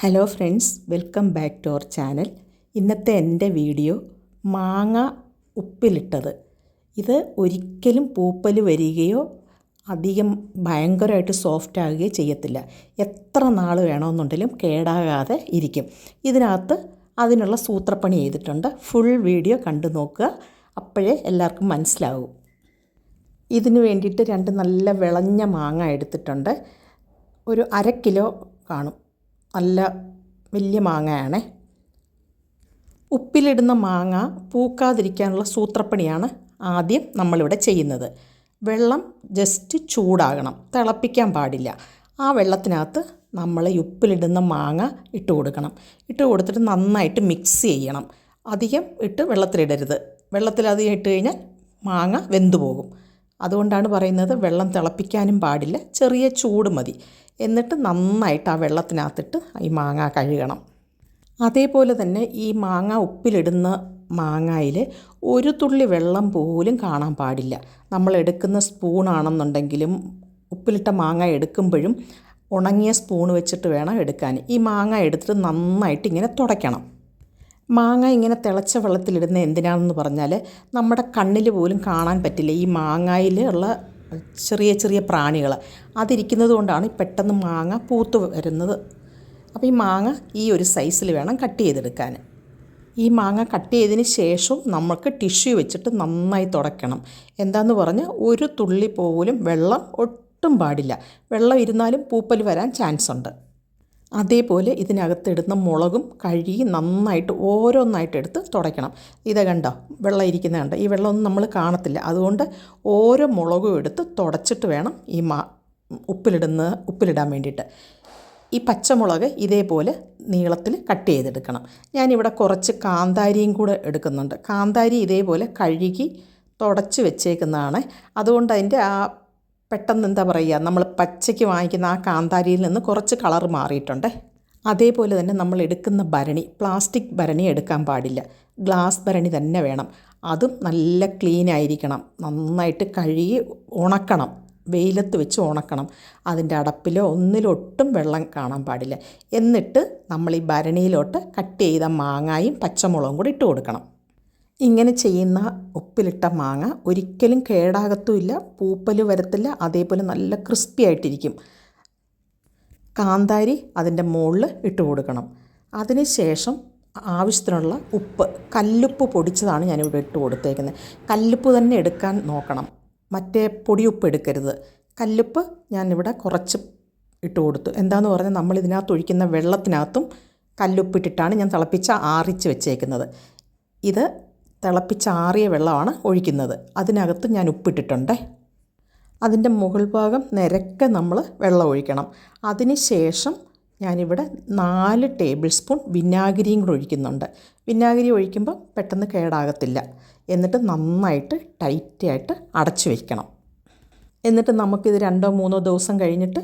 Hello friends welcome back to our channel ഇന്നത്തെ എന്റെ video മാങ്ങ ഉപ്പിലിട്ടത്. ഇത് ഒരിക്കലും പൂപ്പൽ വരികയോ അധികം ഭയങ്കരമായിട്ട് സോഫ്റ്റ് ആകുകയോ ചെയ്യത്തില്ല. എത്ര നാൾ വേണമെന്നുണ്ടെങ്കിലും കേടാകാതെ ഇരിക്കും. ഇതിനകത്ത് അതിനുള്ള സൂത്രപ്പണി ചെയ്തിട്ടുണ്ട്. ഫുൾ വീഡിയോ കണ്ടു നോക്കുക. അപ്പോഴേ എല്ലാവർക്കും മനസ്സിലാവും. ഇതിന് വേണ്ടിയിട്ട് രണ്ട് നല്ല വിളഞ്ഞ മാങ്ങ എടുത്തിട്ടുണ്ട്. ഒരു അര കിലോ കാണും. നല്ല വലിയ മാങ്ങയാണേ. ഉപ്പിലിടുന്ന മാങ്ങ പൂക്കാതിരിക്കാനുള്ള സൂത്രപ്പണിയാണ് ആദ്യം നമ്മളിവിടെ ചെയ്യുന്നത്. വെള്ളം ജസ്റ്റ് ചൂടാകണം. തിളപ്പിക്കാൻ പാടില്ല. ആ വെള്ളത്തിനകത്ത് നമ്മൾ ഉപ്പിലിടുന്ന മാങ്ങ ഇട്ട് കൊടുക്കണം. ഇട്ട് കൊടുത്തിട്ട് നന്നായിട്ട് മിക്സ് ചെയ്യണം. അധികം ഇട്ട് വെള്ളത്തിലിടരുത്. വെള്ളത്തിലധികം ഇട്ട് കഴിഞ്ഞാൽ മാങ്ങ വെന്തു പോകും അതുകൊണ്ടാണ് പറയുന്നത് വെള്ളം തിളപ്പിക്കാനും പാടില്ല ചെറിയ ചൂട് മതി. എന്നിട്ട് നന്നായിട്ട് ആ വെള്ളത്തിനകത്തിട്ട് ഈ മാങ്ങ കഴുകണം. അതേപോലെ തന്നെ ഈ മാങ്ങ ഉപ്പിലിടുന്ന മാങ്ങയിൽ ഒരു തുള്ളി വെള്ളം പോലും കാണാൻ പാടില്ല. നമ്മൾ എടുക്കുന്ന സ്പൂണാണെന്നുണ്ടെങ്കിലും ഉപ്പിലിട്ട മാങ്ങ എടുക്കുമ്പോഴും ഉണങ്ങിയ സ്പൂൺ വെച്ചിട്ട് വേണം എടുക്കാൻ. ഈ മാങ്ങ എടുത്തിട്ട് നന്നായിട്ട് ഇങ്ങനെ തുടയ്ക്കണം. മാങ്ങ ഇങ്ങനെ തിളച്ച വെള്ളത്തിലിടുന്ന എന്തിനാണെന്ന് പറഞ്ഞാൽ നമ്മുടെ കണ്ണിൽ പോലും കാണാൻ പറ്റില്ല. ഈ മാങ്ങയിൽ ഉള്ള ചെറിയ ചെറിയ പ്രാണികൾ അതിരിക്കുന്നത് കൊണ്ടാണ് പെട്ടെന്ന് മാങ്ങ പൂത്ത് വരുന്നത്. അപ്പോൾ ഈ മാങ്ങ ഈ ഒരു സൈസിൽ വേണം കട്ട് ചെയ്തെടുക്കാൻ. ഈ മാങ്ങ കട്ട് ചെയ്തതിന് ശേഷം നമുക്ക് ടിഷ്യൂ വെച്ചിട്ട് നന്നായി തുടയ്ക്കണം. എന്താന്ന് പറഞ്ഞാൽ ഒരു തുള്ളി പോലും വെള്ളം ഒട്ടും പാടില്ല. വെള്ളം ഇരുന്നാലും പൂപ്പൽ വരാൻ ചാൻസ് ഉണ്ട് അതേപോലെ ഇതിനകത്തെടുത്ത മുളകും കഴുകി നന്നായിട്ട് ഓരോന്നായിട്ട് എടുത്ത് തുടയ്ക്കണം. ഇത് കണ്ടോ? വെള്ളം ഇരിക്കുന്ന കണ്ടോ? ഈ വെള്ളമൊന്നും നമ്മൾ കാണത്തില്ല. അതുകൊണ്ട് ഓരോ മുളകും എടുത്ത് തുടച്ചിട്ട് വേണം ഈ മാ ഉപ്പിലിടുന്ന ഉപ്പിലിടാൻ വേണ്ടിയിട്ട്. ഈ പച്ചമുളക് ഇതേപോലെ നീളത്തിൽ കട്ട് ചെയ്തെടുക്കണം. ഞാനിവിടെ കുറച്ച് കാന്താരിയും കൂടെ എടുക്കുന്നുണ്ട്. കാന്താരി ഇതേപോലെ കഴുകി തുടച്ച് വെച്ചേക്കുന്നതാണ്. അതുകൊണ്ട് അതിന്റെ ആ പെട്ടെന്ന് എന്താ പറയുക നമ്മൾ പച്ചയ്ക്ക് വാങ്ങിക്കുന്ന ആ കാന്താരിയിൽ നിന്ന് കുറച്ച് കളർ മാറിയിട്ടുണ്ട്. അതേപോലെ തന്നെ നമ്മൾ എടുക്കുന്ന ഭരണി പ്ലാസ്റ്റിക് ഭരണി എടുക്കാൻ പാടില്ല. ഗ്ലാസ് ഭരണി തന്നെ വേണം. അതും നല്ല ക്ലീൻ ആയിരിക്കണം. നന്നായിട്ട് കഴുകി ഉണക്കണം. വെയിലത്ത് വെച്ച് ഉണക്കണം. അതിന്റെ അടപ്പിലോ ഒന്നിലൊട്ടും വെള്ളം കാണാൻ പാടില്ല. എന്നിട്ട് നമ്മൾ ഈ ഭരണിയിലോട്ട് കട്ട് ചെയ്ത മാങ്ങായും പച്ചമുളകും കൂടി ഇട്ട് കൊടുക്കണം. ഇങ്ങനെ ചെയ്യുന്ന ഉപ്പിലിട്ട മാങ്ങ ഒരിക്കലും കേടാകത്തുമില്ല പൂപ്പൽ വരത്തില്ല അതേപോലെ നല്ല ക്രിസ്പി ആയിട്ടിരിക്കും. കാന്താരി അതിന്റെ മുകളിൽ ഇട്ട് കൊടുക്കണം. അതിന് ശേഷം ആവശ്യത്തിനുള്ള ഉപ്പ് കല്ലുപ്പ് പൊടിച്ചതാണ് ഞാനിവിടെ ഇട്ട് കൊടുത്തേക്കുന്നത്. കല്ലുപ്പ് തന്നെ എടുക്കാൻ നോക്കണം. മറ്റേ പൊടിയുപ്പ് എടുക്കരുത്. കല്ലുപ്പ് ഞാനിവിടെ കുറച്ച് ഇട്ട് കൊടുത്തു. എന്താണെന്ന് പറഞ്ഞാൽ നമ്മൾ ഇതിനകത്ത് ഒഴിക്കുന്ന വെള്ളത്തിനകത്തും കല്ലുപ്പിട്ടിട്ടാണ് ഞാൻ തിളപ്പിച്ച് ആറിച്ച് വെച്ചേക്കുന്നത്. ഇത് തിളപ്പിച്ചാറിയ വെള്ളമാണ് ഒഴിക്കുന്നത്. അതിനകത്ത് ഞാൻ ഉപ്പിട്ടിട്ടുണ്ട്. അതിന്റെ മുകൾ ഭാഗം നിരക്കെ നമ്മൾ വെള്ളം ഒഴിക്കണം. അതിന് ശേഷം ഞാനിവിടെ നാല് ടേബിൾ സ്പൂൺ വിനാഗിരിയും കൂടെ ഒഴിക്കുന്നുണ്ട്. വിനാഗിരി ഒഴിക്കുമ്പോൾ പെട്ടെന്ന് കേടാകത്തില്ല. എന്നിട്ട് നന്നായിട്ട് ടൈറ്റായിട്ട് അടച്ചു വയ്ക്കണം എന്നിട്ട് നമുക്കിത് രണ്ടോ മൂന്നോ ദിവസം കഴിഞ്ഞിട്ട്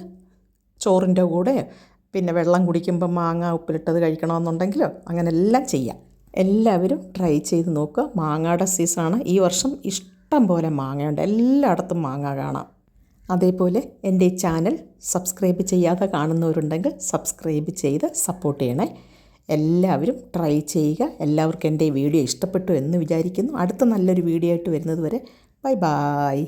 ചോറിന്റെ കൂടെ പിന്നെ വെള്ളം കുടിക്കുമ്പോൾ മാങ്ങ ഉപ്പിലിട്ടത് കഴിക്കണമെന്നുണ്ടെങ്കിലോ അങ്ങനെല്ലാം ചെയ്യാം. എല്ലാവരും ട്രൈ ചെയ്ത് നോക്കുക. മാങ്ങയുടെ സീസണാണ്. ഈ വർഷം ഇഷ്ടം പോലെ മാങ്ങയുണ്ട്. എല്ലായിടത്തും മാങ്ങ കാണാം. അതേപോലെ എന്റെ ഈ ചാനൽ സബ്സ്ക്രൈബ് ചെയ്യാതെ കാണുന്നവരുണ്ടെങ്കിൽ സബ്സ്ക്രൈബ് ചെയ്ത് സപ്പോർട്ട് ചെയ്യണേ. എല്ലാവരും ട്രൈ ചെയ്യുക. എല്ലാവർക്കും എന്റെ വീഡിയോ ഇഷ്ടപ്പെട്ടു എന്ന് വിചാരിക്കുന്നു. അടുത്ത നല്ലൊരു വീഡിയോ ആയിട്ട് വരുന്നത് വരെ ബൈ ബായ്